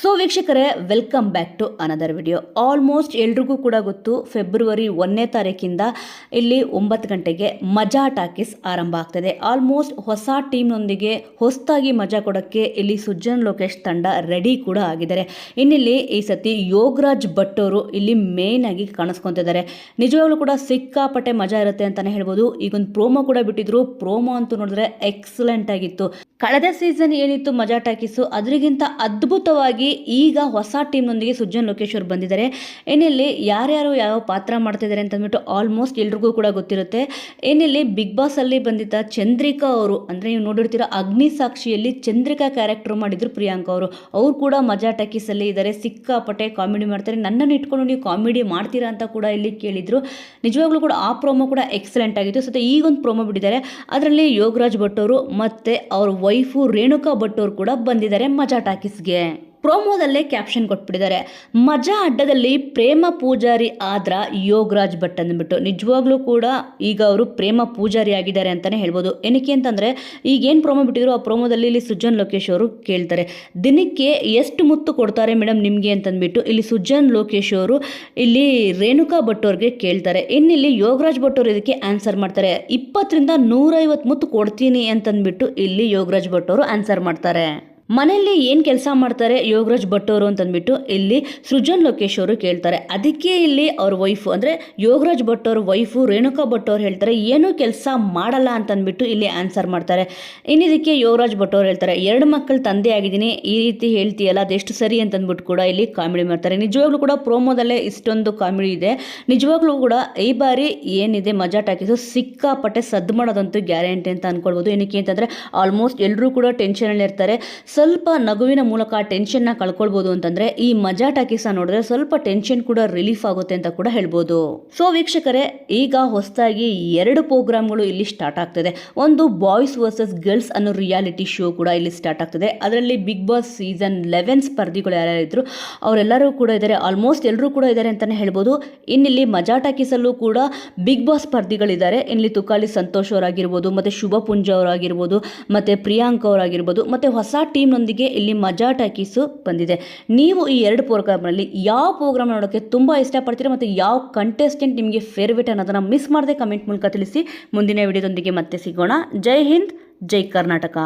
So ವೀಕ್ಷಕರೇ welcome back to another video almost ಎಲ್ರಿಗೂ ಕೂಡ ಗೊತ್ತು ಫೆಬ್ರವರಿ ಒಂದನೇ ತಾರೀಕಿಂದ ಇಲ್ಲಿ ಒಂಬತ್ತು ಗಂಟೆಗೆ ಮಜಾ ಟಾಕೀಸ್ ಆರಂಭ ಆಗ್ತದೆ. ಆಲ್ಮೋಸ್ಟ್ ಹೊಸ ಟೀಮ್ನೊಂದಿಗೆ ಹೊಸದಾಗಿ ಮಜಾ ಕೊಡೋಕ್ಕೆ ಇಲ್ಲಿ ಸುಜನ್ ಲೋಕೇಶ್ ತಂಡ ರೆಡಿ ಕೂಡ ಆಗಿದ್ದಾರೆ. ಇನ್ನಿಲ್ಲಿ ಈ ಸತಿ ಯೋಗರಾಜ್ ಭಟ್ ಅವರು ಇಲ್ಲಿ ಮೇನ್ ಆಗಿ ಕಾಣಿಸ್ಕೊತಿದ್ದಾರೆ. ನಿಜವಾಗ್ಲೂ ಕೂಡ ಸಿಕ್ಕಾಪಟ್ಟೆ ಮಜಾ ಇರುತ್ತೆ ಅಂತಲೇ ಹೇಳ್ಬೋದು. ಈಗೊಂದು ಪ್ರೋಮೋ ಕೂಡ ಬಿಟ್ಟಿದ್ರು. ಪ್ರೋಮೋ ಅಂತೂ ನೋಡಿದ್ರೆ ಎಕ್ಸಲೆಂಟ್ ಆಗಿತ್ತು. ಕಳೆದ ಸೀಸನ್ ಏನಿತ್ತು ಮಜಾ ಟಾಕೀಸು, ಅದರಿಗಿಂತ ಅದ್ಭುತವಾಗಿ ಈಗ ಹೊಸ ಟೀಮ್ನೊಂದಿಗೆ ಸುಜನ್ ಲೋಕೇಶ್ವರ್ ಬಂದಿದ್ದಾರೆ. ಏನಿಲ್ಲಿ ಯಾರ್ಯಾರು ಯಾವ ಪಾತ್ರ ಮಾಡ್ತಿದ್ದಾರೆ ಅಂತಂದ್ಬಿಟ್ಟು ಆಲ್ಮೋಸ್ಟ್ ಎಲ್ರಿಗೂ ಕೂಡ ಗೊತ್ತಿರುತ್ತೆ. ಏನಿಲ್ಲಿ ಬಿಗ್ ಬಾಸಲ್ಲಿ ಬಂದಿದ್ದ ಚಂದ್ರಿಕಾ ಅವರು, ಅಂದರೆ ನೀವು ನೋಡಿರ್ತೀರ ಅಗ್ನಿ ಸಾಕ್ಷಿಯಲ್ಲಿ ಚಂದ್ರಿಕಾ ಕ್ಯಾರೆಕ್ಟರ್ ಮಾಡಿದ್ರು ಪ್ರಿಯಾಂಕಾ ಅವರು. ಅವರು ಕೂಡ ಮಜಾ ಟಾಕೀಸಲ್ಲಿ ಇದ್ದಾರೆ. ಸಿಕ್ಕಾಪಟ್ಟೆ ಕಾಮಿಡಿ ಮಾಡ್ತಾರೆ. ನನ್ನನ್ನು ಇಟ್ಕೊಂಡು ನೀವು ಕಾಮಿಡಿ ಮಾಡ್ತೀರಾ ಅಂತ ಕೂಡ ಇಲ್ಲಿ ಕೇಳಿದರು. ನಿಜವಾಗ್ಲೂ ಕೂಡ ಆ ಪ್ರೋಮೋ ಕೂಡ ಎಕ್ಸಲೆಂಟ್ ಆಗಿತ್ತು. ಸತ ಈಗೊಂದು ಪ್ರೋಮೋ ಬಿಟ್ಟಿದ್ದಾರೆ. ಅದರಲ್ಲಿ ಯೋಗರಾಜ್ ಭಟ್ ಅವರು ಮತ್ತು ಅವ್ರ ವೈಫು ರೇಣುಕಾ ಭಟ್ ಅವರು ಕೂಡ ಬಂದಿದ್ದಾರೆ ಮಜಾ ಟಾಕೀಸ್ಗೆ. ಪ್ರೋಮೋದಲ್ಲೇ ಕ್ಯಾಪ್ಷನ್ ಕೊಟ್ಬಿಟ್ಟಿದ್ದಾರೆ. ಮಜಾ ಅಡ್ಡದಲ್ಲಿ ಪ್ರೇಮ ಪೂಜಾರಿ ಆದ್ರ ಯೋಗರಾಜ್ ಭಟ್ ಅಂದ್ಬಿಟ್ಟು. ನಿಜವಾಗ್ಲೂ ಕೂಡ ಈಗ ಅವರು ಪ್ರೇಮ ಪೂಜಾರಿ ಆಗಿದ್ದಾರೆ ಅಂತಲೇ ಹೇಳ್ಬೋದು. ಏನಕ್ಕೆ ಅಂತಂದರೆ, ಈಗ ಏನು ಪ್ರೋಮೋ ಬಿಟ್ಟಿದ್ರು ಆ ಪ್ರೋಮೋದಲ್ಲಿ ಇಲ್ಲಿ ಸುಜನ್ ಲೋಕೇಶ್ ಅವರು ಕೇಳ್ತಾರೆ. ದಿನಕ್ಕೆ ಎಷ್ಟು ಮುತ್ತು ಕೊಡ್ತಾರೆ ಮೇಡಮ್ ನಿಮಗೆ ಅಂತಂದ್ಬಿಟ್ಟು ಇಲ್ಲಿ ಸುಜನ್ ಲೋಕೇಶ್ ಅವರು ಇಲ್ಲಿ ರೇಣುಕಾ ಭಟ್ ಅವ್ರಿಗೆ ಕೇಳ್ತಾರೆ. ಇನ್ನಿಲ್ಲಿ ಯೋಗರಾಜ್ ಭಟ್ ಅವರು ಇದಕ್ಕೆ ಆನ್ಸರ್ ಮಾಡ್ತಾರೆ. ಇಪ್ಪತ್ತರಿಂದ ನೂರೈವತ್ತು ಮುತ್ತು ಕೊಡ್ತೀನಿ ಅಂತಂದ್ಬಿಟ್ಟು ಇಲ್ಲಿ ಯೋಗರಾಜ್ ಭಟ್ ಅವರು ಆನ್ಸರ್ ಮಾಡ್ತಾರೆ. ಮನೆಯಲ್ಲಿ ಏನು ಕೆಲಸ ಮಾಡ್ತಾರೆ ಯೋಗರಾಜ್ ಭಟ್ ಅವರು ಅಂತಂದ್ಬಿಟ್ಟು ಇಲ್ಲಿ ಸೃಜನ್ ಲೋಕೇಶ್ ಅವರು ಕೇಳ್ತಾರೆ. ಅದಕ್ಕೆ ಇಲ್ಲಿ ಅವ್ರ ವೈಫು ಅಂದರೆ ಯೋಗರಾಜ್ ಭಟ್ ಅವ್ರ ವೈಫು ರೇಣುಕಾ ಭಟ್ ಅವ್ರು ಹೇಳ್ತಾರೆ, ಏನೂ ಕೆಲಸ ಮಾಡಲ್ಲ ಅಂತಂದ್ಬಿಟ್ಟು ಇಲ್ಲಿ ಆನ್ಸರ್ ಮಾಡ್ತಾರೆ. ಇನ್ನಿದಕ್ಕೆ ಯೋಗರಾಜ್ ಭಟ್ ಅವ್ರು ಹೇಳ್ತಾರೆ, ಎರಡು ಮಕ್ಕಳು ತಂದೆ ಆಗಿದ್ದೀನಿ, ಈ ರೀತಿ ಹೇಳ್ತೀಯಲ್ಲ, ಅದೆಷ್ಟು ಸರಿ ಅಂತಂದ್ಬಿಟ್ಟು ಕೂಡ ಇಲ್ಲಿ ಕಾಮಿಡಿ ಮಾಡ್ತಾರೆ. ನಿಜವಾಗ್ಲೂ ಕೂಡ ಪ್ರೋಮೋದಲ್ಲೇ ಇಷ್ಟೊಂದು ಕಾಮಿಡಿ ಇದೆ. ನಿಜವಾಗ್ಲೂ ಕೂಡ ಈ ಬಾರಿ ಏನಿದೆ, ಮಜಾ ಟಾಕಿಸು ಸಿಕ್ಕಾಪಟ್ಟೆ ಸದ್ದು ಮಾಡೋದಂತೂ ಗ್ಯಾರಂಟಿ ಅಂತ ಅಂದ್ಕೊಳ್ಬೋದು ಏನಕ್ಕೆ ಅಂತಂದರೆ, ಆಲ್ಮೋಸ್ಟ್ ಎಲ್ಲರೂ ಕೂಡ ಟೆನ್ಷನಲ್ಲಿ ಇರ್ತಾರೆ ಸ್ವಲ್ಪ ನಗುವಿನ ಮೂಲಕ ಟೆನ್ಷನ್ನ ಕಳ್ಕೊಳ್ಬೋದು ಅಂತಂದ್ರೆ ಈ ಮಜಾ ಟಾಕೀಸ ನೋಡಿದ್ರೆ ಸ್ವಲ್ಪ ಟೆನ್ಷನ್ ಕೂಡ ರಿಲೀಫ್ ಆಗುತ್ತೆ ಅಂತ ಕೂಡ ಹೇಳ್ಬೋದು. ಸೊ ವೀಕ್ಷಕರೇ, ಈಗ ಹೊಸದಾಗಿ ಎರಡು ಪ್ರೋಗ್ರಾಮ್ಗಳು ಇಲ್ಲಿ ಸ್ಟಾರ್ಟ್ ಆಗ್ತದೆ. ಒಂದು ಬಾಯ್ಸ್ ವರ್ಸಸ್ ಗರ್ಲ್ಸ್ ಅನ್ನೋ ರಿಯಾಲಿಟಿ ಶೋ ಕೂಡ ಇಲ್ಲಿ ಸ್ಟಾರ್ಟ್ ಆಗ್ತದೆ. ಅದರಲ್ಲಿ ಬಿಗ್ ಬಾಸ್ ಸೀಸನ್ ಲೆವೆನ್ ಸ್ಪರ್ಧಿಗಳು ಯಾರ್ಯಾರಿದ್ರು ಅವರೆಲ್ಲರೂ ಕೂಡ ಇದ್ದಾರೆ ಆಲ್ಮೋಸ್ಟ್ ಎಲ್ಲರೂ ಕೂಡ ಇದ್ದಾರೆ ಅಂತಲೇ ಹೇಳ್ಬೋದು. ಇನ್ನಿಲ್ಲಿ ಮಜಾ ಟಾಕೀಸಲ್ಲೂ ಕೂಡ ಬಿಗ್ ಬಾಸ್ ಸ್ಪರ್ಧಿಗಳಿದ್ದಾರೆ. ಇಲ್ಲಿ ತುಕಾಲಿ ಸಂತೋಷ್ ಅವರಾಗಿರ್ಬೋದು, ಮತ್ತು ಶುಭ ಪುಂಜ ಅವರಾಗಿರ್ಬೋದು, ಮತ್ತು ಪ್ರಿಯಾಂಕ್ ಅವರಾಗಿರ್ಬೋದು, ಮತ್ತು ಹೊಸ ಟೀಮ್ನೊಂದಿಗೆ ಇಲ್ಲಿ ಮಜಾ ಟಾಕೀಸು ಬಂದಿದೆ. ನೀವು ಈ ಎರಡು ಪ್ರೋಗ್ರಾಮ್ನಲ್ಲಿ ಯಾವ ಪ್ರೋಗ್ರಾಮ್ ನೋಡೋಕ್ಕೆ ತುಂಬ ಇಷ್ಟಪಡ್ತೀರಾ ಮತ್ತು ಯಾವ ಕಂಟೆಸ್ಟೆಂಟ್ ನಿಮಗೆ ಫೇವ್ರೇಟ್ ಅನ್ನೋದನ್ನು ಮಿಸ್ ಮಾಡದೆ ಕಮೆಂಟ್ ಮೂಲಕ ತಿಳಿಸಿ. ಮುಂದಿನ ವಿಡಿಯೋದೊಂದಿಗೆ ಮತ್ತೆ ಸಿಗೋಣ. ಜೈ ಹಿಂದ್, ಜೈ ಕರ್ನಾಟಕ.